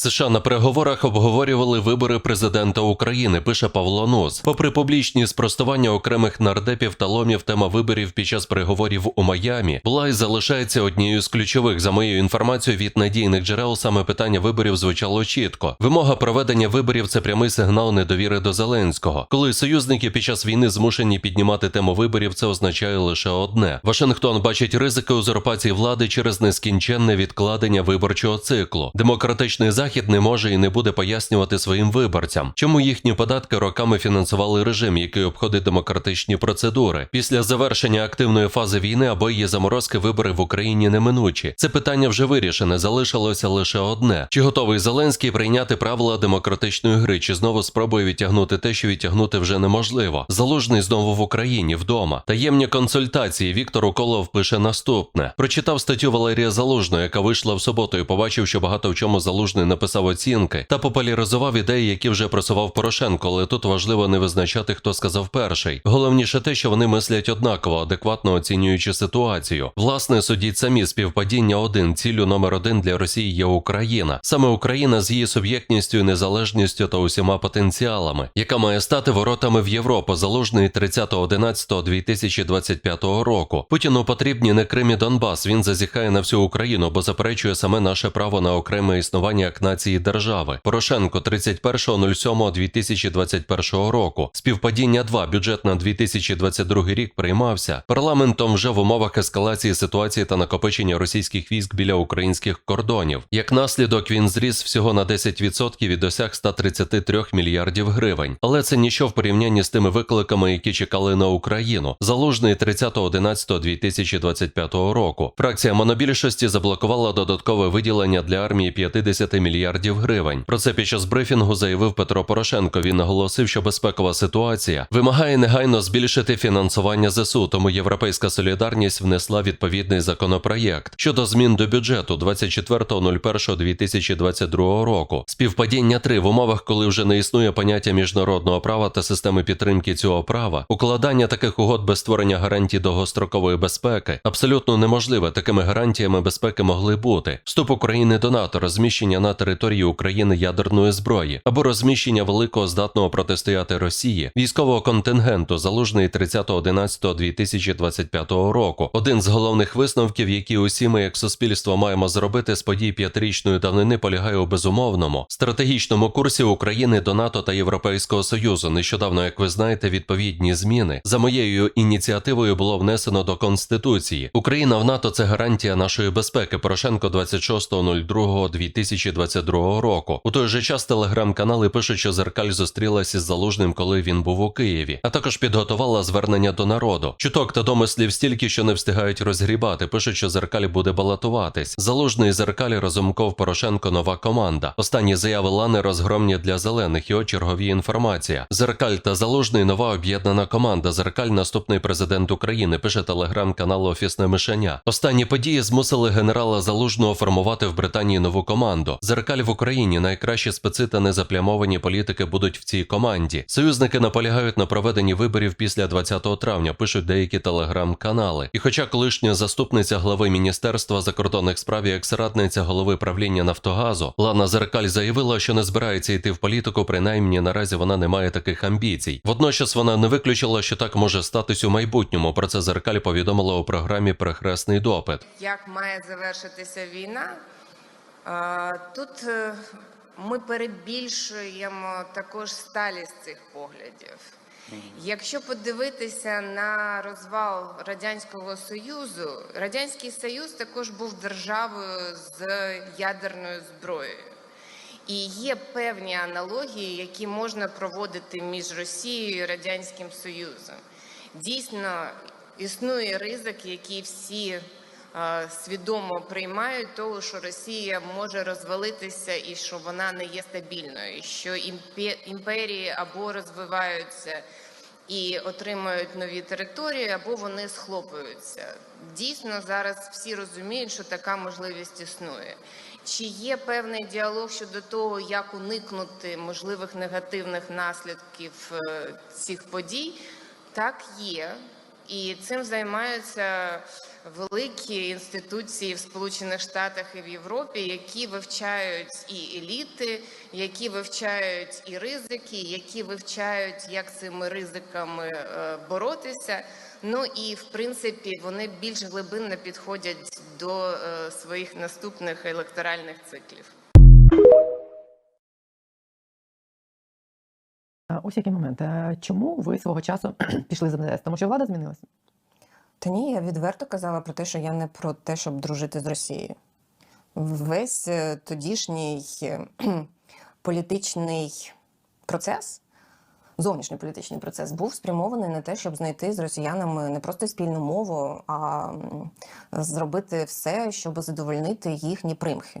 США на переговорах обговорювали вибори президента України. Пише Павло Нос. Попри публічні спростування окремих нардепів та ломів, тема виборів під час переговорів у Майамі була і залишається однією з ключових. За моєю інформацією від надійних джерел саме питання виборів звучало чітко. Вимога проведення виборів це прямий сигнал недовіри до Зеленського. Коли союзники під час війни змушені піднімати тему виборів, це означає лише одне: Вашингтон бачить ризики узурпації влади через нескінченне відкладення виборчого циклу. Демократичний захід не може і не буде пояснювати своїм виборцям, чому їхні податки роками фінансували режим, який обходить демократичні процедури. Після завершення активної фази війни або її заморозки вибори в Україні неминучі. Це питання вже вирішене. Залишилося лише одне: чи готовий Зеленський прийняти правила демократичної гри, чи знову спробує відтягнути те, що відтягнути вже неможливо. Залужний знову в Україні вдома. Таємні консультації Віктор Уколов пише наступне: прочитав статтю Валерія Залужного, яка вийшла в суботу, і побачив, що багато в чому залужний написав оцінки та популяризував ідеї, які вже просував Порошенко. Але тут важливо не визначати, хто сказав перший. Головніше те, що вони мислять однаково, адекватно оцінюючи ситуацію. Власне, судіть самі співпадіння один. Ціллю номер один для Росії є Україна. Саме Україна з її суб'єктністю, незалежністю та усіма потенціалами, яка має стати воротами в Європу, залужний 30.11.2025 року. Путіну потрібні не Крим і Донбас. Він зазіхає на всю Україну, бо заперечує саме наше право на окреме існування як нації держави. Порошенко 31.07.2021 року. Співпадіння 2. бюджет на 2022 рік приймався парламентом вже в умовах ескалації ситуації та накопичення російських військ біля українських кордонів. Як наслідок він зріс всього на 10% і досяг 133 мільярдів гривень. Але це ніщо в порівнянні з тими викликами, які чекали на Україну. Залужний 30.11.2025 року. Фракція монобільшості заблокувала додаткове виділення для армії 50 мільярдів гривень. Про це під час брифінгу заявив Петро Порошенко. Він наголосив, що безпекова ситуація вимагає негайно збільшити фінансування ЗСУ. Тому Європейська солідарність внесла відповідний законопроєкт щодо змін до бюджету 24.01.2022 року. Співпадіння 3 в умовах, коли вже не існує поняття міжнародного права та системи підтримки цього права. Укладання таких угод без створення гарантій довгострокової безпеки абсолютно неможливе. Такими гарантіями безпеки могли бути вступ України до НАТО, розміщення на території України ядерної зброї або розміщення великого здатного протистояти Росії військового контингенту, залужний 30.11.2025 року. Один з головних висновків, які усі ми як суспільство маємо зробити з подій п'ятирічної давнини, полягає у безумовному стратегічному курсі України до НАТО та Європейського Союзу. Нещодавно, як ви знаєте, відповідні зміни за моєю ініціативою було внесено до конституції. Україна в НАТО це гарантія нашої безпеки. Порошенко 26.02.2022 року. У той же час телеграм-канали пишуть, що зеркаль зустрілася із залужним, коли він був у Києві, а також підготувала звернення до народу. Чуток та домислів стільки, що не встигають розгрібати. Пишуть, що зеркаль буде балотуватись. Залужний зеркаль Разумков Порошенко нова команда. Останні заяви Лани розгромні для зелених. Його чергові інформація. Зеркаль та залужний нова об'єднана команда. Зеркаль наступний президент України. Пише телеграм-канал Офісне Мишеня. Останні події змусили генерала залужного формувати в Британії нову команду. Зеркаль в Україні найкращі специ та незаплямовані політики будуть в цій команді. Союзники наполягають на проведенні виборів після 20 травня. Пишуть деякі телеграм-канали. І хоча колишня заступниця глави міністерства закордонних справ і екс-радниця голови правління Нафтогазу Лана Зеркаль заявила, що не збирається йти в політику, принаймні наразі вона не має таких амбіцій. Водночас вона не виключила, що так може статись у майбутньому. Про це Зеркаль повідомила у програмі Прехресний допит. як має завершитися війна. Тут е, ми перебільшуємо також сталість цих поглядів. Якщо подивитися на розвал Радянського Союзу, Радянський Союз також був державою з ядерною зброєю. І є певні аналогії, які можна проводити між Росією і Радянським Союзом. Дійсно, існує ризик, який всі свідомо приймають, того, що Росія може розвалитися і що вона не є стабільною, що імпе- імперії або розвиваються і отримують нові території, або вони схлопуються. Дійсно, зараз всі розуміють, що така можливість існує. Чи є певний діалог щодо того, як уникнути можливих негативних наслідків е, цих подій? Так, є. І цим займаються великі інституції в Сполучених Штатах і в Європі, які вивчають і еліти, які вивчають і ризики, які вивчають, як цими ризиками е, боротися. Ну і в принципі вони більш глибинно підходять до е, своїх наступних електоральних циклів. Ось який момент. Е, Чому ви свого часу пішли з МЗС? Тому що влада змінилася? Та ні, я відверто казала про те, що я не про те, щоб дружити з Росією. Весь е, тодішній політичний процес, зовнішньополітичний процес, був спрямований на те, щоб знайти з росіянами не просто спільну мову, а зробити все, щоб задовольнити їхні примхи.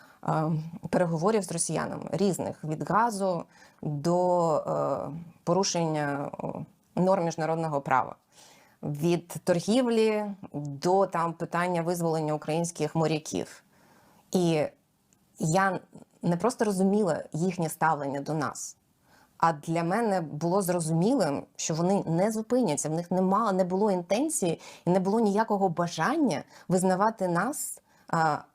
переговорів з росіянами різних від газу до е, порушення норм міжнародного права. Від торгівлі до там питання визволення українських моряків. І я не просто розуміла їхнє ставлення до нас. А для мене було зрозумілим, що вони не зупиняться. В них нема, не було інтенції і не було ніякого бажання визнавати нас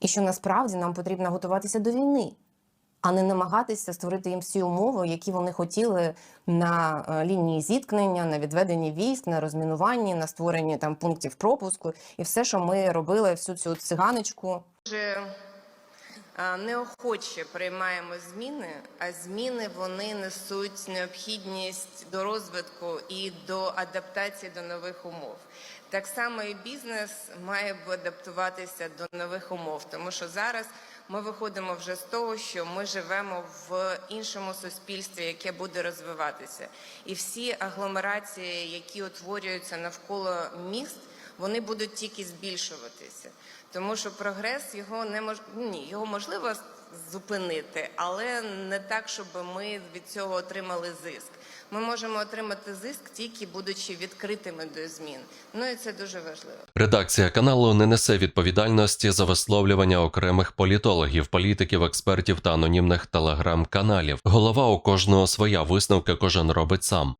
і що насправді нам потрібно готуватися до війни, а не намагатися створити їм всі умови, які вони хотіли на е, лінії зіткнення, на відведенні військ, на розмінуванні, на створенні там пунктів пропуску, і все, що ми робили, всю цю циганочку. Неохоче приймаємо зміни, а зміни вони несуть необхідність до розвитку і до адаптації до нових умов. Так само і бізнес має адаптуватися до нових умов, тому що зараз ми виходимо вже з того, що ми живемо в іншому суспільстві, яке буде розвиватися, і всі агломерації, які утворюються навколо міст, вони будуть тільки збільшуватися. Тому що прогрес його не мож... ні, його можливо зупинити, але не так, щоб ми від цього отримали зиск. Ми можемо отримати зиск тільки будучи відкритими до змін. Ну і це дуже важливо. Редакція каналу не несе відповідальності за висловлювання окремих політологів, політиків, експертів та анонімних телеграм-каналів. Голова у кожного своя висновки кожен робить сам.